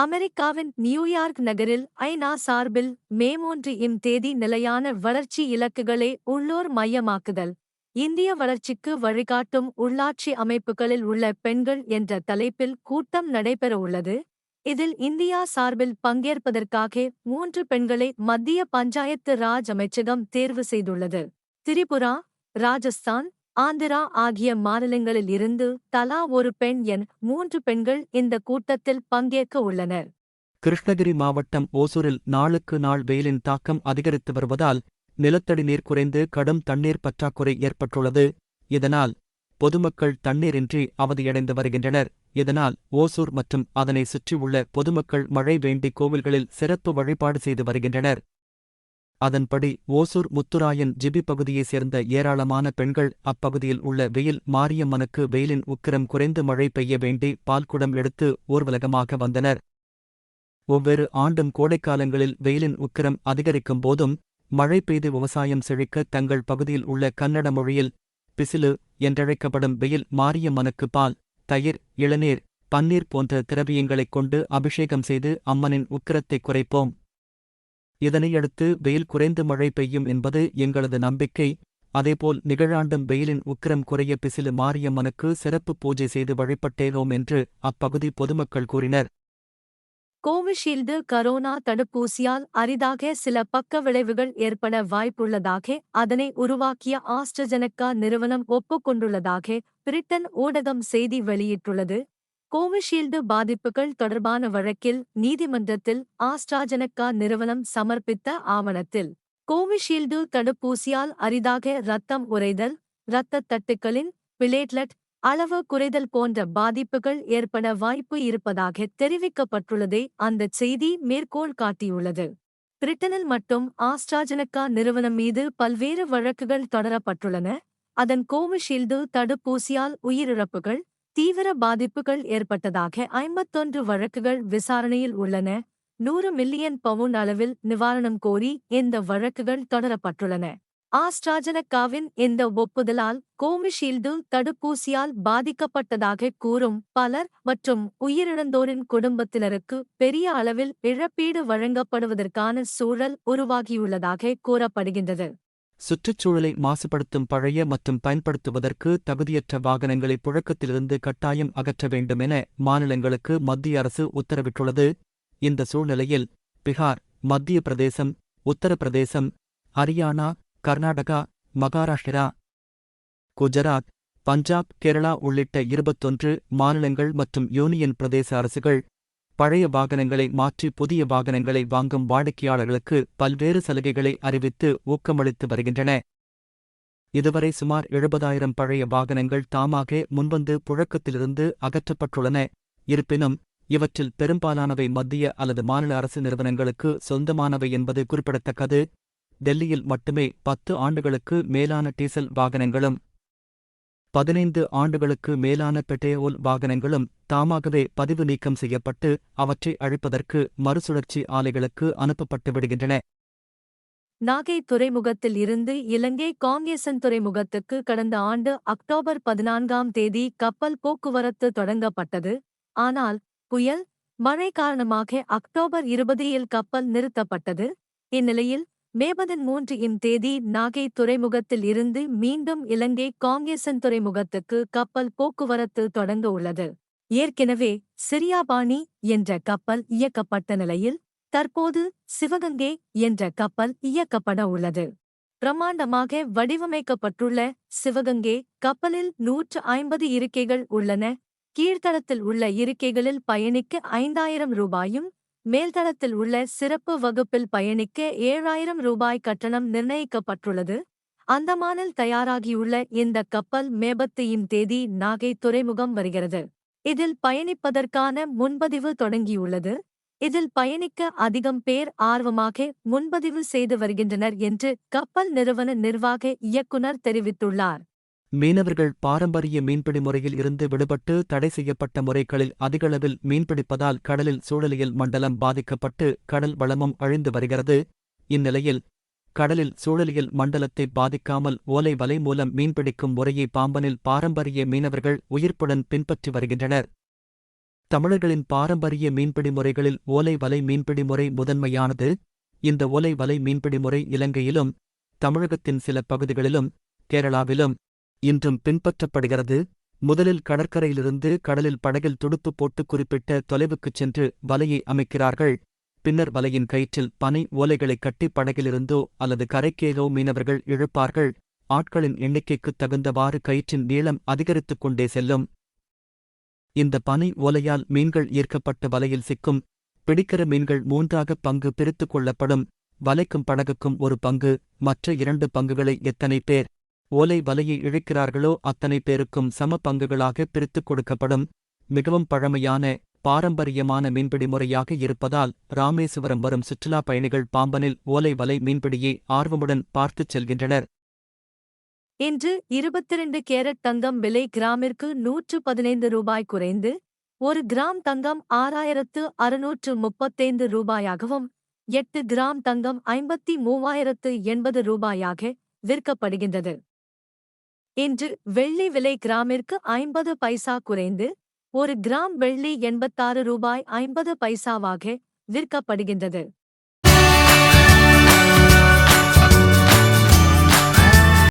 அமெரிக்காவின் நியூயார்க் நகரில் ஐநா சார்பில் மே மூன்று இம் தேதி நிலையான வளர்ச்சி இலக்குகளை உள்ளூர் மையமாக்குதல் இந்திய வளர்ச்சிக்கு வழிகாட்டும் உள்ளாட்சி அமைப்புகளில் உள்ள பெண்கள் என்ற தலைப்பில் கூட்டம் நடைபெறவுள்ளது இதில் இந்தியா சார்பில் பங்கேற்பதற்காக மூன்று பெண்களை மத்திய பஞ்சாயத்து ராஜ் அமைச்சகம் தேர்வு செய்துள்ளது. திரிபுரா ராஜஸ்தான் ஆந்திரா ஆகிய மாநிலங்களில் இருந்து தலா ஒரு பெண் என் மூன்று பெண்கள் இந்த கூட்டத்தில் பங்கேற்க உள்ளனர். கிருஷ்ணகிரி மாவட்டம் ஓசூரில் நாளுக்கு நாள் வெயிலின் தாக்கம் அதிகரித்து வருவதால் நிலத்தடி நீர் குறைந்து கடும் தண்ணீர் பற்றாக்குறை ஏற்பட்டுள்ளது. இதனால் பொதுமக்கள் தண்ணீரின்றி அவதியடைந்து வருகின்றனர். இதனால் ஓசூர் மற்றும் அதனை சுற்றியுள்ள பொதுமக்கள் மழை வேண்டி கோவில்களில் சிறப்பு வழிபாடு செய்து வருகின்றனர். அதன்படி ஓசூர் முத்துராயன் ஜிபி பகுதியைச் சேர்ந்த ஏராளமான பெண்கள் அப்பகுதியில் உள்ள வெயில் மாரியம்மனுக்கு வெயிலின் உக்கிரம் குறைந்து மழை பெய்ய வேண்டி பால்குடம் எடுத்து ஊர்வலகமாக வந்தனர். ஒவ்வொரு ஆண்டும் கோடைக்காலங்களில் வெயிலின் உக்கிரம் அதிகரிக்கும் போதும் மழை பெய்து விவசாயம் செழிக்க தங்கள் பகுதியில் உள்ள கன்னட மொழியில் பிசிலு என்றழைக்கப்படும் வெயில் மாரியம்மனுக்கு பால் தயிர் இளநீர் பன்னீர் போன்ற திரவியங்களைக் கொண்டு அபிஷேகம் செய்து அம்மனின் உக்கிரத்தை குறைப்போம். இதனையடுத்து வெயில் குறைந்து மழை பெய்யும் என்பது எங்களது நம்பிக்கை. அதேபோல் நிகழாண்டும் வெயிலின் உக்கிரம் குறைய பிசிலு மாரியம்மனுக்கு சிறப்பு பூஜை செய்து வழிபட்டேனோம் என்று அப்பகுதி பொதுமக்கள் கூறினர். கோவிஷீல்டு கரோனா தடுப்பூசியால் அரிதாக சில பக்க விளைவுகள் ஏற்பட வாய்ப்புள்ளதாக அதனை உருவாக்கிய ஆஸ்ட்ரஜெனக்கா நிறுவனம் ஒப்புக்கொண்டுள்ளதாக பிரிட்டன் ஊடகம் செய்தி வெளியிட்டுள்ளது. கோவிஷீல்டு பாதிப்புகள் தொடர்பான வழக்கில் நீதிமன்றத்தில் ஆஸ்ட்ராஜெனக்கா நிறுவனம் சமர்ப்பித்த ஆவணத்தில் கோவிஷீல்டு தடுப்பூசியால் அரிதாக இரத்தம் உறைதல் இரத்த தட்டுக்களின் பிளேட்லெட் அளவு குறைதல் போன்ற பாதிப்புகள் ஏற்பட வாய்ப்பு இருப்பதாக தெரிவிக்கப்பட்டுள்ளதை அந்தச் செய்தி மேற்கோள் காட்டியுள்ளது. பிரிட்டனில் மட்டும் ஆஸ்ட்ராஜெனக்கா நிறுவனம் மீது பல்வேறு வழக்குகள் தொடரப்பட்டுள்ளன. அதன் கோவிஷீல்டு தடுப்பூசியால் உயிரிழப்புகள் தீவிர பாதிப்புகள் ஏற்பட்டதாக ஐம்பத்தொன்று வழக்குகள் விசாரணையில் உள்ளன. நூறு மில்லியன் பவுண்ட் அளவில் நிவாரணம் கோரி இந்த வழக்குகள் தொடரப்பட்டுள்ளன. ஆஸ்ட்ராஜனக்காவின் இந்த ஒப்புதலால் கோவிஷீல்டு தடுப்பூசியால் பாதிக்கப்பட்டதாக கூறும் பலர் மற்றும் உயிரிழந்தோரின் குடும்பத்தினருக்கு பெரிய அளவில் இழப்பீடு வழங்கப்படுவதற்கான சூழல் உருவாகியுள்ளதாக கூறப்படுகின்றது. சுற்றுச்சூழலை மாசுபடுத்தும் பழைய மற்றும் பயன்படுத்துவதற்கு தகுதியற்ற வாகனங்களை புழக்கத்திலிருந்து கட்டாயம் அகற்ற வேண்டும் என மாநிலங்களுக்கு மத்திய அரசு உத்தரவிட்டுள்ளது. இந்த சூழ்நிலையில் பிகார் மத்திய பிரதேசம் உத்தரப்பிரதேசம் ஹரியானா கர்நாடகா மகாராஷ்டிரா குஜராத் பஞ்சாப் கேரளா உள்ளிட்ட இருபத்தொன்று மாநிலங்கள் மற்றும் யூனியன் பிரதேச அரசுகள் பழைய வாகனங்களை மாற்றி புதிய வாகனங்களை வாங்கும் வாடிக்கையாளர்களுக்கு பல்வேறு சலுகைகளை அறிவித்து ஊக்கமளித்து வருகின்றன. இதுவரை சுமார் எழுபதாயிரம் பழைய வாகனங்கள் தாமாக முன்வந்து புழக்கத்திலிருந்து அகற்றப்பட்டுள்ளன. இருப்பினும் இவற்றில் பெரும்பாலானவை மத்திய அல்லது மாநில அரசு நிறுவனங்களுக்கு சொந்தமானவை என்பது குறிப்பிடத்தக்கது. டெல்லியில் மட்டுமே பத்து ஆண்டுகளுக்கு மேலான டீசல் வாகனங்களும் பதினைந்து ஆண்டுகளுக்கு மேலான பெட்ரோல் வாகனங்களும் தாமாகவே பதிவு நீக்கம் செய்யப்பட்டு அவற்றை அழிப்பதற்கு மறுசுழற்சி ஆலைகளுக்கு அனுப்பப்பட்டு விடுகின்றன. நாகை துறைமுகத்தில் இருந்து இலங்கை காங்கேசன் துறைமுகத்துக்கு கடந்த ஆண்டு அக்டோபர் பதினான்காம் தேதி கப்பல் போக்குவரத்து தொடங்கப்பட்டது. ஆனால் புயல் மழை காரணமாக அக்டோபர் இருபதில் கப்பல் நிறுத்தப்பட்டது. இந்நிலையில் மே பதிமூன்று இம் தேதி நாகை துறைமுகத்தில் இருந்து மீண்டும் இலங்கை காங்கேசன் துறைமுகத்துக்கு கப்பல் போக்குவரத்து தொடங்க உள்ளது. ஏற்கனவே சிரியாபாணி என்ற கப்பல் இயக்கப்பட்ட நிலையில் தற்போது சிவகங்கை என்ற கப்பல் இயக்கப்பட உள்ளது. பிரம்மாண்டமாக வடிவமைக்கப்பட்டுள்ள சிவகங்கை கப்பலில் நூற்று ஐம்பது இருக்கைகள் உள்ளன. கீழ்த்தளத்தில் உள்ள இருக்கைகளில் பயணிக்க ஐந்தாயிரம் ரூபாயும் மேல்தளத்தில் உள்ள சிறப்பு வகுப்பில் பயணிக்க ஏழாயிரம் ரூபாய் கட்டணம் நிர்ணயிக்கப்பட்டுள்ளது. அந்தமானில் தயாராகியுள்ள இந்த கப்பல் மேபத்தியின் தேதி நாகை துறைமுகம் வருகிறது. இதில் பயணிப்பதற்கான முன்பதிவு தொடங்கியுள்ளது. இதில் பயணிக்க அதிகம் பேர் ஆர்வமாக முன்பதிவு செய்து வருகின்றனர் என்று கப்பல் நிறுவன நிர்வாக இயக்குனர் தெரிவித்துள்ளார். மீனவர்கள் பாரம்பரிய மீன்பிடி முறையில் இருந்து விடுபட்டு தடை செய்யப்பட்ட முறைகளில் அதிகளவில் மீன்பிடிப்பதால் கடலில் சூழலியல் மண்டலம் பாதிக்கப்பட்டு கடல் வளமும் அழிந்து வருகிறது. இந்நிலையில் கடலில் சூழலியல் மண்டலத்தை பாதிக்காமல் ஓலை வலை மூலம் மீன்பிடிக்கும் முறையை பாம்பனில் பாரம்பரிய மீனவர்கள் உயிர்ப்புடன் பின்பற்றி வருகின்றனர். தமிழர்களின் பாரம்பரிய மீன்பிடி முறைகளில் ஓலை வலை மீன்பிடி முறை முதன்மையானது. இந்த ஓலை வலை மீன்பிடி முறை இலங்கையிலும் தமிழகத்தின் சில பகுதிகளிலும் கேரளாவிலும் இன்றும் பின்பற்றப்படுகிறது. முதலில் கடற்கரையிலிருந்து கடலில் படகில் துடுப்பு போட்டு குறிப்பிட்ட தொலைவுக்குச் சென்று வலையை அமைக்கிறார்கள். பின்னர் வலையின் கயிற்றில் பனை ஓலைகளை கட்டி படகிலிருந்தோ அல்லது கரைக்கேகோ மீனவர்கள் இழுப்பார்கள். ஆட்களின் எண்ணிக்கைக்குத் தகுந்தவாறு கயிற்றின் நீளம் அதிகரித்துக் கொண்டே செல்லும். இந்த பனை ஓலையால் மீன்கள் ஈர்க்கப்பட்டு வலையில் சிக்கும். பிடிக்கிற மீன்கள் மூன்றாக பங்கு பிரித்துக் கொள்ளப்படும். வலைக்கும் படகுக்கும் ஒரு பங்கு. மற்ற இரண்டு பங்குகளை எத்தனை பேர் ஓலை வலையை இழைக்கிறார்களோ அத்தனை பேருக்கும் சம பங்குகளாக பிரித்துக் கொடுக்கப்படும். மிகவும் பழமையான பாரம்பரியமான மீன்பிடி முறையாக இருப்பதால் ராமேசுவரம் வரும் சுற்றுலாப் பயணிகள் பாம்பனில் ஓலை வலை மீன்பிடியை ஆர்வமுடன் பார்த்துச் செல்கின்றனர். இன்று இருபத்திரண்டு கேரட் தங்கம் விலை கிராமிற்கு நூற்று பதினைந்து ரூபாய் குறைந்து ஒரு கிராம் தங்கம் ஆறாயிரத்து அறுநூற்று முப்பத்தைந்து ரூபாயாகவும் எட்டு கிராம் தங்கம் ஐம்பத்தி மூவாயிரத்து எண்பது ரூபாயாக விற்கப்படுகின்றது. இன்று வெள்ளி விலை கிராமிற்கு ஐம்பது பைசா குறைந்து ஒரு கிராம் வெள்ளி எண்பத்தாறு ரூபாய் ஐம்பது பைசாவாக விற்கப்படுகின்றது.